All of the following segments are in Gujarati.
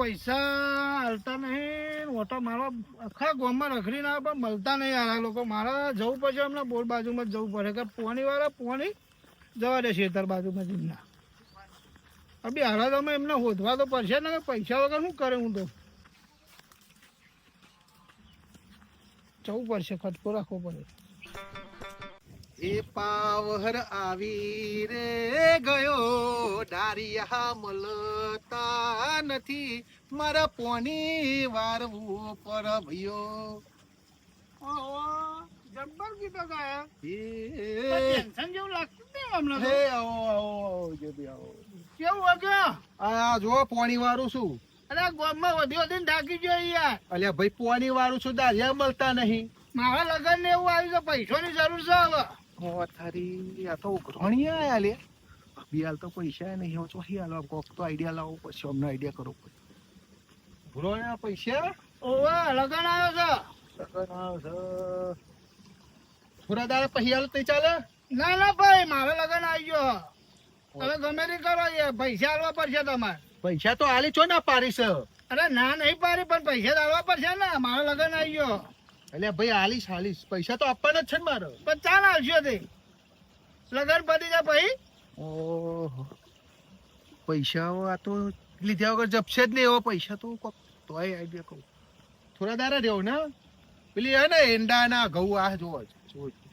પૈસા હાલતા નહીં. ઓટો મારો આખા ગામમાં રખડી ના, પણ મળતા નહીં આ લોકો. મારે જવું પડશે એમને બોર બાજુમાં જ જવું પડે. કે પોણી વાળા પોણી જવા દે શેતર બાજુમાં જીમના અભી હાલા તમે એમને હોધવા તો પડશે ને, કે પૈસા વગર શું કરે હું તો? જવું પડશે ખટકો રાખવો પડે. એ પાવહર આવી રે ગયો. ડારિયા મળતા નથી. મારા પોની વારવું પર ભયો. જબ્બર ગીતો ગાયા? ટેન્શન જેવું લાગતું નહીં હમણાં હે આવો કેવું વાગ્યો? આ જો પોણી વારું છું. અરે ગામમાં વધી વધીને થાકી ગયો યાર અલ્યા ભાઈ પોણી વાળું છું દારિયા મળતા નહીં. મારા લગન ને એવું આવ્યું છે પૈસાની જરૂર છે હવે. હો થારી આ તો ઘણી આયા લે. બિયાલ તો પૈસા નહીં હો ચોહી હાલ કોક તો આઈડિયા લાવો પછી અમને આઈડિયા કરો પડે. ઉઘરાણી પૈસા? ઓવે લગન આવ્યો થોડા દાડા પછી હાલ ચાલે? ના ના ભાઈ મારે લગન આવી ગયો. હવે ગમે તે કરો એ પૈસા આલવા પડશે તમારે. પૈસા તો આલી છો ના પારીશ અરે ના નહીં પારી પણ પૈસા આલવા પડશે ને. મારે લગન આવી ગયો. એટલે ભાઈ આલીશ આલીશ. પૈસા તો આપવાના જ છે ને મારો. પણ ચાલ આવશે તે. લગન પતી જાય ભાઈ ઓહો. પૈસાઓ આ તો લીધા વગર જપશે જ નહીં એવો પૈસા તો કોક તોય આઈડિયા કહું. થોડા દારા રહેવું ને પેલી હે ને એંડા ના ઘઉં આ જોવો.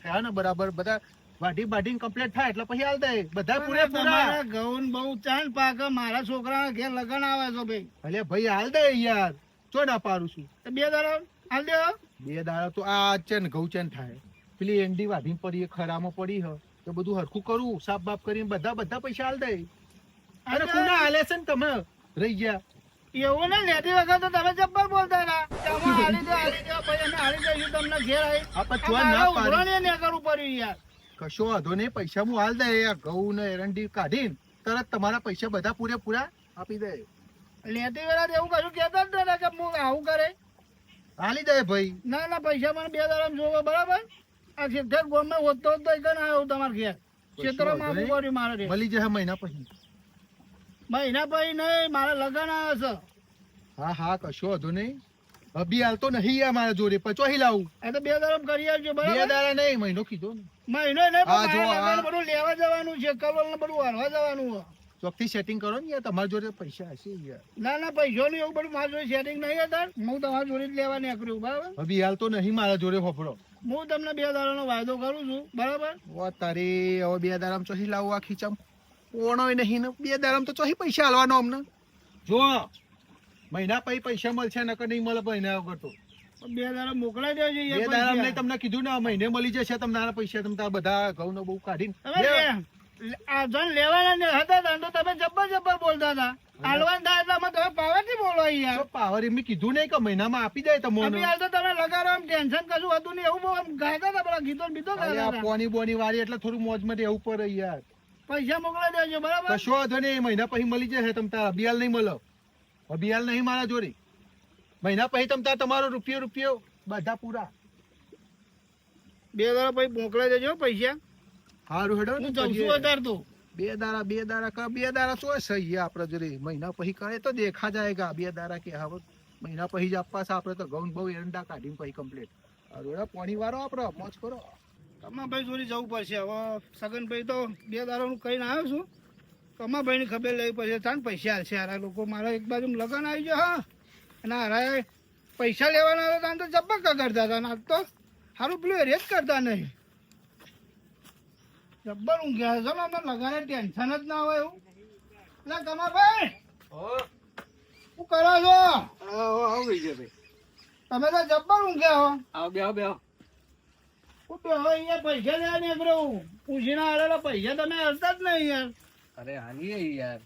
થયા ને બરાબર બધા વાઢી બાઢી કમ્પ્લીટ થાય એટલે પછી હાલ દે. બધા પૂરેપૂરા. તમારા ઘઉં બહુ ચાંદ પાક મારા છોકરા ઘેર લગન આવે છો ભાઈ. અલે ભાઈ હાલ દે યાર. ચો ના પારું છું? બે દાડા હાલ દે બે દાડા તો આ ચેન ઘઉં ચેન થાય. પેલી એંડી વાઢી પડી ખરામાં પડી હ. તો બધું હરખું કરું સાફ બાફ કરીને બધા બધા પૈસા હાલ દે. અરે કુના હાલે છે ને તમે? રહી ગયા. એવું ને લેતી વખત તો તમે જબ્બર બોલતા હતા. કે હાલી દો હાલી દો ભાઈ અમે હાલી દઈશું તમને ઘેર આવી આ પણ આ ચો મારા ના પાડી ને કરવું પડ્યું યાર. કશો વાંધો નહીં પૈસા હું હાલ દે ઘઉં ને એરંડી કાઢીને તરત તમારા પૈસા બધા પૂરેપૂરા આપી દે. લેતી વેળા એવું કશું કહેતા જ નતા કે હું આવું કરે. હાલી દે ભાઈ. ના ના પૈસા મને બે દાડા જોવો બરાબર? આ સિદ્ધેર ગોમાં હોતો હોતો એક આવ્યો તમારે ઘેર? ક્ષેત્રમાં આવું કર્યું મારે. મળી જશે મહિના પછી. મહિના પછી નહીં મારે લગન આવે છે. હા હા કશો વધુ નહીં. અભી હાલ તો નહીં આ મારા જોડે પણ ચોહી લાવું. એ તો બે દાડા કરી આવજો બે દારા દાડા નહીં મહિનો કીધો મહિનો નહીં પણ હા, જો આ- બધું લેવા જવાનું છે કલર ને બધું વાળવા જવાનું. ચોકથી સેટિંગ કરો ને યાર તમારા જોડે પૈસા હશે યાર. ના ના નહીં એવું બધું મારા જોડે સેટિંગ નહીં હતા. હું તમારા જોડે જ લેવા નીકળ્યું બરાબર? અભી હાલ તો નહીં મારા જોડે હોફળો હું તમને બે દાડાનો વાયદો કરું છું બરાબર? ઓ તારી હવે બે દાડામાં ચોહી લાવું આ ખીચામ. ઓણોય નહીં ને બે દાડામાં તો ચોહી પૈસા હાલવાનો અમને. જો મહિના પછી પૈસા મળશે નકર નહીં મળે મહિના વગર તો. બે દાડા મોકલાઈ દેજો બે દાડા મેં તમને કીધું ને મહિને મળી જશે તમને આ પૈસા તમે તારા બધા ઘઉં નો બહુ કાઢીને. આ જણ લેવાના ને હતા તમે જબ્બર જબ્બર બોલતા હતા. હાલવાન થાય એટલે અમે તમે પાવરથી બોલો યાર. પાવર એમ કીધું નહીં કે મહિનામાં આપી દે તો અભી હાલ તો તમે લગાડો આમ ટેન્શન કશું હતું નહીં એવું બહુ ગાતા હતા પેલા ગીતો ને બીતો ગાતા હતા. પોની બોની વાળી એટલે થોડું મોજમાં રહેવું પડે યાર. પૈસા મોકલાઈ દેજો બરાબર? કશો વાંધો નહીં મહિના પછી મળી જશે તમ તાર અભિયાલ નહીં મળો. અભિયાલ નહીં મારા જોડી. મહિના પછી તમ તાર તમારો રૂપિયો રૂપિયો બધા પૂરા. બે દાડા પછી મોકલાઈ દેજો પૈસા. સારું હેડો. હું જઉં છું અત્યારે તો. બે દાડા બે દાડા કા બે દાડા તો સહી આપણે આપડે જોડે. મહિના પછી કરે તો દેખા જાયગા બે દાડા કે હવે મહિના પછી જ આપવા છે આપડે તો ગૌન બહુ એરંડા કાઢીને પછી કમ્પ્લીટ હારું પોણી વાળો આપડે મોજ કરો. કમાભાઈ જોડે જવું પડશે. હવે સગનભાઈ તો બે દારોનું કહીને આવ્યો છું. કમાભાઈની ખબર લેવી પડશે. તાન પૈસા હાલશે હારા લોકો. મારા એક બાજુ લગ્ન આવી ગયો હા. અને હારા પૈસા લેવાના હતા તાન તો જબ્બકા કરતા હતા. ને આજ તો સારું પેલું રેજ કરતા નહીં. જબ્બર ઊંઘ્યા છે. ને અમે લગાને ટેન્શન જ ના હોય એવું. એટલે કમાભાઈ શું કરો છો? તમે તો જબ્બર ઊંઘ્યા હો. આવો બે બે હવે અહીંયા પૈસા લેવા નીકળ્યો પૂછીને આવેલા પૈસા તમે હલતા જ નહીં યાર. અરે હાની યાર.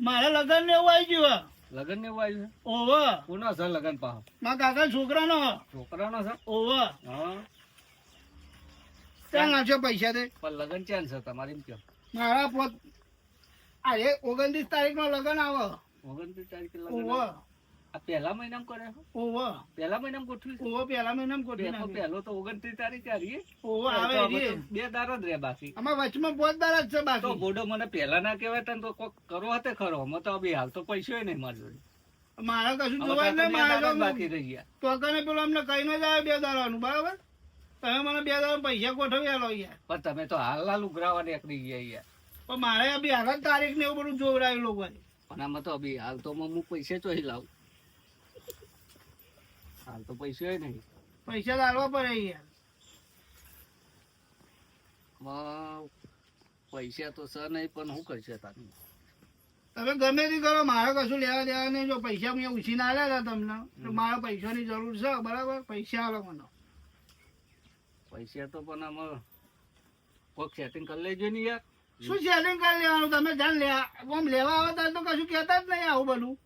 મારા લગન ને એવું આવી ગયું લગન ને એવું આવ્યું ઓવ. કોનો છે લગન પાહો? મારા કાકા છોકરાનો છોકરાનો છે ઓવ. હા. ત્યાં નાખ્યો પૈસા દે પણ લગન ચાન છે? તમારી એમ મારા પોત અરે ઓગણત્રીસ તારીખ નો લગન આવે. ઓગણત્રીસ તારીખ લગન પહેલા મહિનામાં કરે છે? પહેલા મહિનામાં ગોઠવી છે? ઓવ પેલા મહિનામાં બે નાખી પહેલો તો ઓગણત્રીસ તારીખે હારીએ. ઓવ આવે રે બે દાડા જ રહે બાકી. આમાં વચમાં પોત દાડા જ છે તો ગોડો મને પહેલા ના કહેવાય તને તો કોક કરો હતે ખરો. અમે તો અભી હાલ તો પૈસો નહીં મારી જોડે. મારે કશું જોવાય મારે બાકી રહી ગયા. તો કને પેલો અમને કઈ ન જાય બે દારાનું બરાબર? તમે મને બે દારા પૈસા ગોઠવી આલો યાર. પણ તમે તો હાલ હાલ ઉઘરાવા નીકળી ગયા યાર. પણ મારે અભી આગળ તારીખ ને એવું બધું જોવડાયું લોકોએ. પણ આમાં તો અભી હાલ તો હું પૈસે ચોઈ લાવું. હાલ તો પૈસા નહીં. પૈસા લાવવા પડે યાર પૈસા તો સર નહીં પણ હું કરશે તારી? તમે ગમે તે કરો મારે કશું લેવા દેવા નહીં. જો પૈસા મેં ઉછીને આવ્યા હતા તમને તો મારે પૈસાની જરૂર છે બરાબર? પૈસા આલો મને. પૈસા તો પણ આમાં કોઈક સેટિંગ કરી લેજો ને યાર. શું સેટિંગ કરી લેવાનું? તમે જાણ લેવા આમ લેવા આવતા તો કશું કહેતા જ નહીં આવું બધું.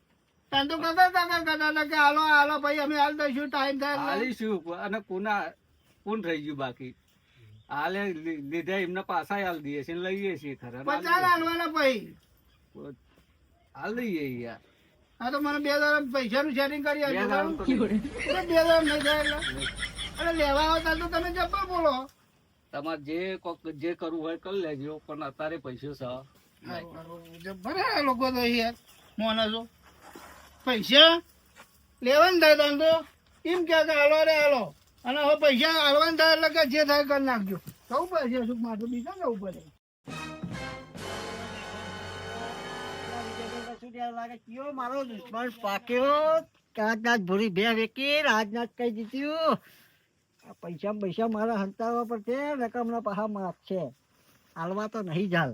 ત્યાં તો કહેતા હતા કહેતા કે હાલો હાલો ભાઈ અમે હાલ દઈશું ટાઈમ થાય હાલીશું અને કોના કોણ થઈ ગયું બાકી? હાલે લીધા એમના પાસા હાલ દઈએ છીએ લઈએ છીએ ખરા પચાસ હાલવાના પછી હાલ દઈએ યાર. હા તો મને બે હજાર પૈસાનું શેરિંગ કરી બે હજાર નહીં થાય એટલે. લેવા આવતા તો તમે જબ્બર બોલો. તમારે જે જે કરવું હોય કરી લેજો પણ અત્યારે પૈસો છે. જબ્બર લોકો તો યાર. માણસો પૈસા? લેવાનું થાય ધંધો તો. એમ કે હાલો રે હાલો. અને હવે પૈસા હાલવાનું થાય એટલે કે જે થાય કરી નાખજો. જવું પડશે શું માથું. બીજા જવું પડે. મારો દુશ્મન પાક્યો કાચનાચ ભૂરી બે રાજનાથ કહી દીધું પૈસા પૈસા મારા હંતાવવા પડશે રકમના પાહા માફ છે હાલવા તો નહીં જાલ.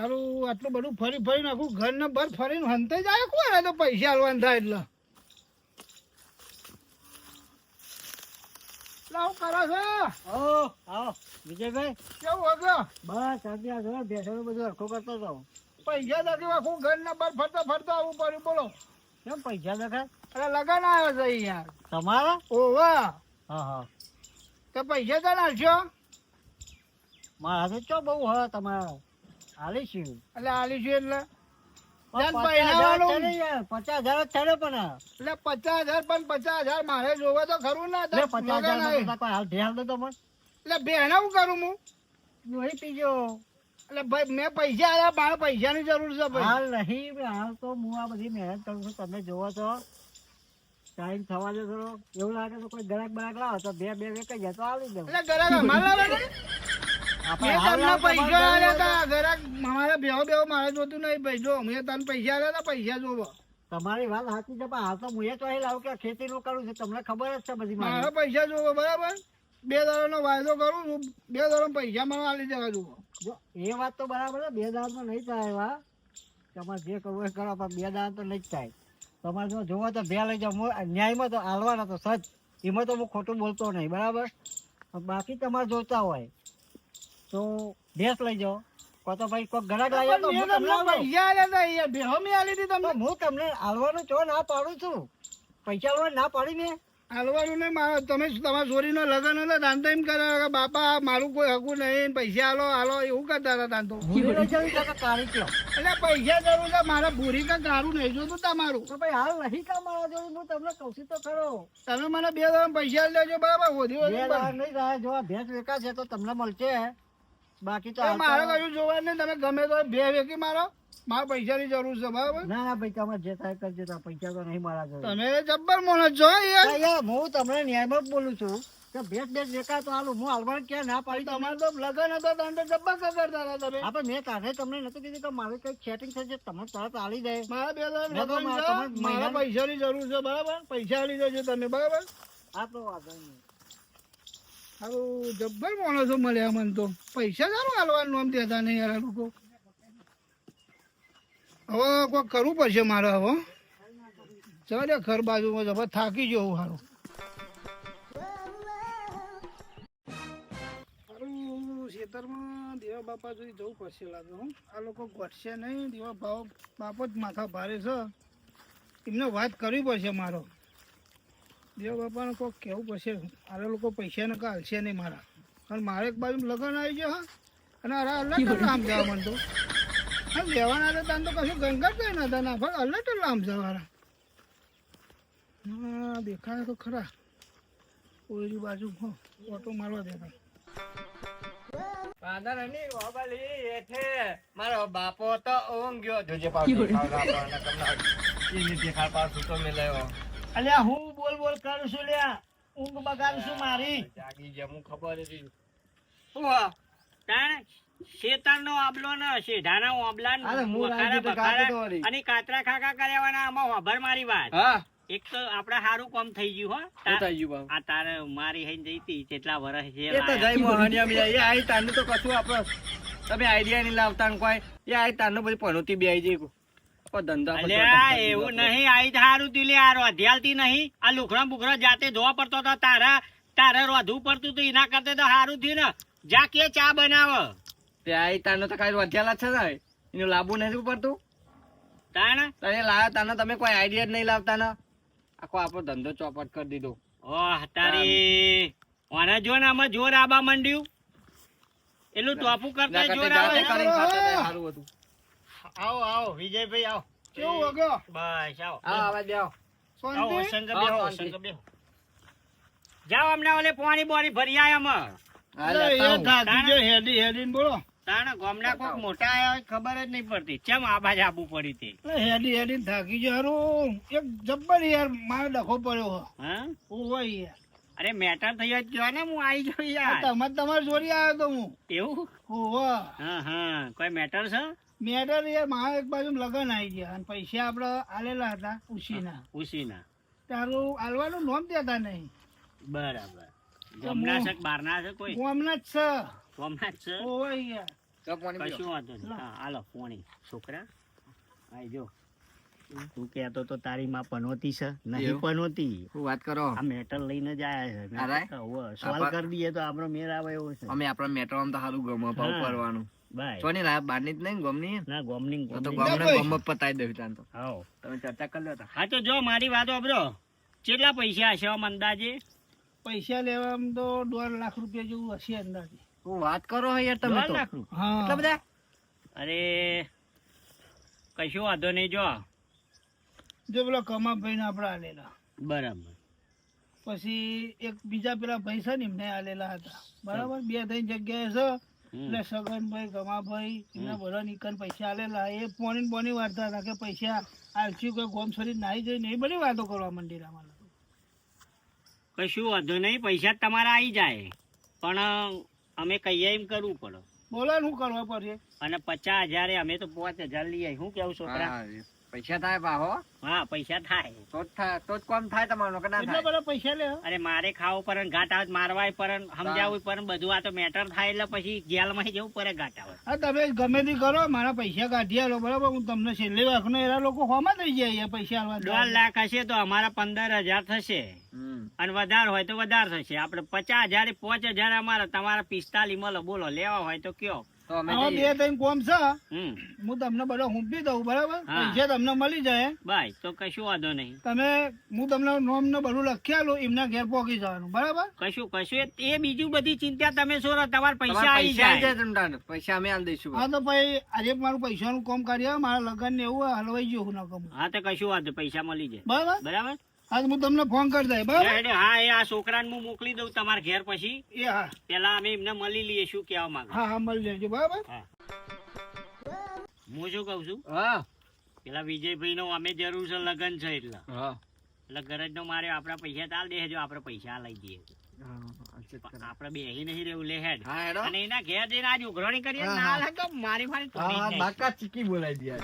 હારું આટલું બધું ફરી ફરી નાખું ઘર ને બર ફરીને હંતે જાય કોણ તો પૈસા હાલવાનું થાય એટલે. લાવ કરો છો? ઓ આવો વિજયભાઈ. કેવું હતો બસ આજે આ બેસવાનું બધું હરખો કરતો હતો. પૈસા નથી આખું ઘર ને બર ફરતા ફરતા આવવું પડ્યું બોલો. કેમ પૈસા દેખાય અરે લગન આવ્યો છે યાર તમારા? ઓવા હા હા. તો પૈસા તો નાખશો મારા તો ચો બહુ હા તમારા? હાલીશું એટલે આલીશું એટલે? પચાસ હજાર પહેરાવાનું. છે ને યાર, પચાસ હજાર જ છે ને પણ એટલે પચાસ હજાર પણ પચાસ હજાર મારે જોવે તો ખરું ના લે પચાસ હજાર ધ્યાન દો તમે એટલે બેના હું કરું હું નહીં પીજો. એટલે ભાઈ મેં પૈસા આવ્યા મારે પૈસાની જરૂર છે ભાઈ. હાલ નહીં હાલ તો હું આ બધી મહેનત કરું છું. તમે જોવો છો ટાઈમ થવા દે થોડો એવું લાગે તો કોઈ ગ્રાહક બરાક લાવો તો બે બે બે કઈ જતો આવી દઉં એટલે ઘરાક અમારે લાવે તમને પૈસા આલ્યા હતા ઘરાક મારે બેહો બેહો મારે જોતું નહીં. પૈસો મેં તને પૈસા આલ્યા હતા પૈસા જોવો. તમારી વાત સાચી છે પણ હા તો હું એ તો અહીં લાવું કે ખેતી નું કરું છું. તમને ખબર જ છે બધી મારે. પૈસા જોવો બરાબર? બે દાડાનો વાયદો કરું છું બે દાડા પૈસા મને આલી દેવા જુઓ જો એ વાત તો બરાબર છે બે તો નહીં થાય એવા. તમારે જે કરવું એ કરો પણ બે દાડા તો નહીં જ થાય. તમારે જો જોવો તો બે લઈ જાઓ. ન્યાયમાં તો હાલવાના તો સજ. એમાં તો હું ખોટું બોલતો નહીં બરાબર? બાકી તમારે જોતા હોય. તો ભેંસ લઈ જાઓ. કો તો ભાઈ કોઈ ઘરાક લાવ્યો તો હું તમને. પૈસા આલ્યા હતા યાર બેહો મેં આલી હતી તો તમને. હું તમને હાલવાનું છો ના પાડું છું. પૈસા હાલવા ના પાડી ને હાલવાનું નહીં મારે તમે તમારા છોરીનો લગન હતો દાંતો તો એમ કરે બાપા મારું કોઈ હકું નહીં પૈસા આલો આલો એવું કરતા હતા તો. છે કયો એટલે પૈસા જરૂર છે મારે ભૂરી કે કારું નહીં જોતું તમારું. તો ભાઈ હાલ નહીં કામ મારા જોયું હું તમને કઉ તો ખરો. તમે મને બે દાડા પૈસા લેજો બરાબર હોધી નહીં જો આ ભેંસ વેચાશે તો તમને મળશે. બાકી તો મારે કશું જોવા નહીં. તમે ગમે તો બે વેકી મારો. મારે પૈસાની જરૂર છે બરાબર? ના ના ભાઈ તમે જે થાય કરજે. તો પૈસા તો નહીં મારા જોડે. તમે જબ્બર મોનો છો યાર. હું તમને ન્યાયમાં બોલું છું કે ભેટ વેચા તો હાલું. હું હાલમાં ક્યાં ના પાડી તમે તમારે તો લગન હતો તમે તો જબ્બર કરતા હતા તમે. આપણે મેં કાઢે તમને નથી કીધું કે મારે કઈ સેટિંગ થશે તમે તરત આલી દે. મારા બે લગન મારા- તમારા પૈસાની જરૂર છે બરાબર? પૈસા આલી દેજો તમે બરાબર? આ તો વાંધો નહીં. હારું જબ્બર માણસો મળ્યા મને તો. પૈસા સારું હાલવાનું આમ દેતા નહીં યાર લોકો. હવે કોઈ કરવું પડશે મારે હવે ચાલે ઘર બાજુમાં હવે થાકી જવું સારું સારું ખેતરમાં દેવા બાપા સુધી જવું પડશે લાગે, હું. આ લોકો ગોઠશે નહીં, દેવા બાપો જ માથા ભારે છે. એમને વાત કરવી પડશે મારો. દેવ બાપાને કોઈક કહેવું પડશે. આ લોકો પૈસા ને કાલશે નહીં મારા. કારણ મારે એક બાજુ લગ્ન આવી ગયો હા. અને અરે અલગ લામ જવા માંડતો હા લેવાના હતા તાન તો કશું ગંગા કઈ નતા ના પણ અલગ જ આમ જવાના. હા દેખાય તો ખરા. ઓલી બાજુ હો ઓટો મારવા દેતા. મારો બાપો તો ઊંઘ્યો જોજે પાછો ખાવડાવવાનો તમને એની દેખાડ પાછું તો મેલાયો અલ્યા હું બોલ બોલ કરું છું લ્યા. ઊંઘ બગાડું છું મારી. જાગી ગયા હું ખબર હતી. શું તાણ શેતાન શેતાનનો આબલો ને શેઢાના ઓબલા. અને કાતરા ખાકા કર્યાવાના આમાં વાભર મારી વાત. એક તો આપડે સારું કામ થઈ ગયું હો. થઈ ગયું આ તારે મારી હઈ જઈ હતી કેટલા વર્ષ છે એ તો. જઈ મોહનિયા એ આઈ તારનું તો કશું આપણે તમે આઈડિયા નહીં લાવતા ને કોઈ. એ આઈ તાનું બધી પનોતી બે આઈ જઈ. અલ્યા એવું નહીં આઈ હારું તું આ રોધ્યાલતી નહીં. આ લુખડા બુખડા જાતે ધોવા પડતો તો તારા તારે રોધવું પડતું તો એના કરતા તો સારું થયું ને. જા કે ચા બનાવ. તે આઈ તારનું તો કઈ વધ્યાલા છે ને એનું લાંબુ નથી પડતું તાણ? તને લાવ્યા તારનો તમે કોઈ આઈડિયા જ નહીં લાવતા ને. આખો આપણો ધંધો ચોપટ કરી દીધો. ઓહ તારી ઓને જો ને આમાં જોર આબા મંડ્યું. એટલું ટોપું કરતા જોર આવે. સારું હતું. આવો આવો વિજયભાઈ આવો. કેવું વગો બસ આવો. હા આવા દે આવો. આવો હા, બેહો સંગ બેહો. જાઓ અમને ઓલે પાણી બોરી ભરી આયા. થાકી હેડી હેડીને બોલો. તાણે ગામના કોક મોટા આયા હોય ખબર જ નહીં પડતી. કેમ આ બાજુ આબુ પડી હતી? હેડી હેડીને થાકી ગયો એક જબ્બર યાર મારે ડખો પડ્યો હે. હા? ઓય યાર. અરે મેટર થઈ જ ગયો ને હું આવી ગયો યાર. તમારે તમારે જોડી આવ્યો તો હું. એવું? ઓહો હા. હા કોઈ મેટર છે? મેટર યાર મારા એક બાજુ લગન આવી ગયા અને પૈસા આપડે આલેલા હતા ઉશીના. ઉસીના તારું આલવાનું નોમ દેતા નહીં. બરાબર. ગમના છે કે બહારના છે કોઈ? ગામના જ છે. ગામના જ છે? ઓય યાર. તો પાણી પીઓ. કશું વાંધો નહીં. હાલો પોણી છોકરા આવી જો તું કેતો તો તારી માં પનોતી છે. નહીં પનોતી. શું વાત કરો? આ મેટલ લઈને જ આયા છે. અરે? સોલ્વ કરી દઈએ તો આપણો મેર આવે એવો છે. અમે આપણા મેટ્રોમાં તો સારું ગમે પાવ કરવાનું ચોની લાયા બારની જ નહીં ગમની? ના ગોમની તો ગોમની. ગમ પતાઈ દેવી તાન તો. હા તમે ચર્ચા કરી લો હા તો જો મારી વાત આપજો કેટલા પૈસા હશે આમ અંદાજે? પૈસા લેવામાં તો દોઢ લાખ રૂપિયા જેવું હશે અંદાજે. શું વાત કરો હો યાર તમે દોઢ તો? લાખ રૂપિયા. એટલા બધા? અરે કશું વાંધો નહીં જો. જો પેલા કમાભાઈ ને આપડે આલેલા. બરાબર. પછી એક બીજા પેલા ભાઈ છે ને એમને આલેલા હતા. બરાબર? બે ત્રણ જગ્યાએ છે. એટલે સગનભાઈ ગમાભાઈ એમના બધા નીકળ પૈસા આલેલા. એ પોણી ને પોણી વાર્તા હતા કે પૈસા આલસ્યું કે ગોમ શરીર નાહી જઈને એ બધી વાતો કરવા મંડી રહ્યા મને કશું વાંધો નહીં પૈસા તમારા આવી જાય. પણ અમે કહીએ એમ કરવું પડે. બોલો શું કરવા પડશે અને પચાસ હજારે અમે તો પાંચ હજાર લઈ આવી શું કેવું છોકરા? હા, પૈસા થાય પાહો હા. પૈસા થાય. તો જ થાય તો જ કામ થાય તમારો કે ના એટલા થાય. બધા પૈસા લે અરે મારે ખાવું પડે ને ઘાટ આવે મારવાય પડે સમજાવવું પડે બધું. આ તો મેટર થાય એટલે પછી જેલમાં જવું પડે ઘાટ આવે. હા તમે ગમે તે કરો મારા પૈસા કાઢી આલો બરાબર? હું તમને છેલ્લે વાંખનો એરા લોકો હોમાં થઈ જાય પૈસા આલવા દોઢ લાખ હશે તો અમારા પંદર હજાર થશે. અને વધારે હોય તો વધારે થશે. આપણે પચાસ હજાર પાંચ હજાર અમારા તમારા પિસ્તાલીસ બોલો લેવા હોય તો કયો. અમે બે ત્રણ કોમ છે. હું તમને બધો હુંપી દઉં બરાબર? પૈસા તમને મળી જાય. બાય તો કશું વાંધો નહીં. તમે હું તમને નોમ ને બધું લખી આલું એમના ઘેર પહોંચી જવાનું બરાબર? કશું કશું એ- બીજું બધી ચિંતા તમે છો તમારા પૈસા આવી જાય. પૈસા અમે આલ દઈશું હા તો ભાઈ આજે મારું પૈસાનું કામ કરી આવો મારા લગ્ન ને એવું હલવાઈ ગયું હું નકમ. હા તો કશું વાંધો પૈસા મળી જાય. બરાબર? બરાબર? હા હું તમને ફોન કરી દઈ બરાબર? હેડે, હા એ આ છોકરાને હું મોકલી દઉં તમારા ઘેર પછી. એ હા. પેલા અમે એમને મળી લઈએ શું કહેવા માંગે? હા હા મળી લેજો બરાબર? હું. શું કઉ છું? હા. પેલા વિજયભાઈ નો અમે જરૂર છે લગન છે એટલે. હા. એટલે ગરજ નો મારે આપડા પૈસા તાલ દેજો આપડે પૈસા લઈ દઈએ આપડે બે નહીં રહેવું લે હેડ. હા અને એના ઘેર જઈને આજ ઉઘરાણી કરીએ ના લાગે મારી મારી. બાકા ચીકી બોલાઈ દે.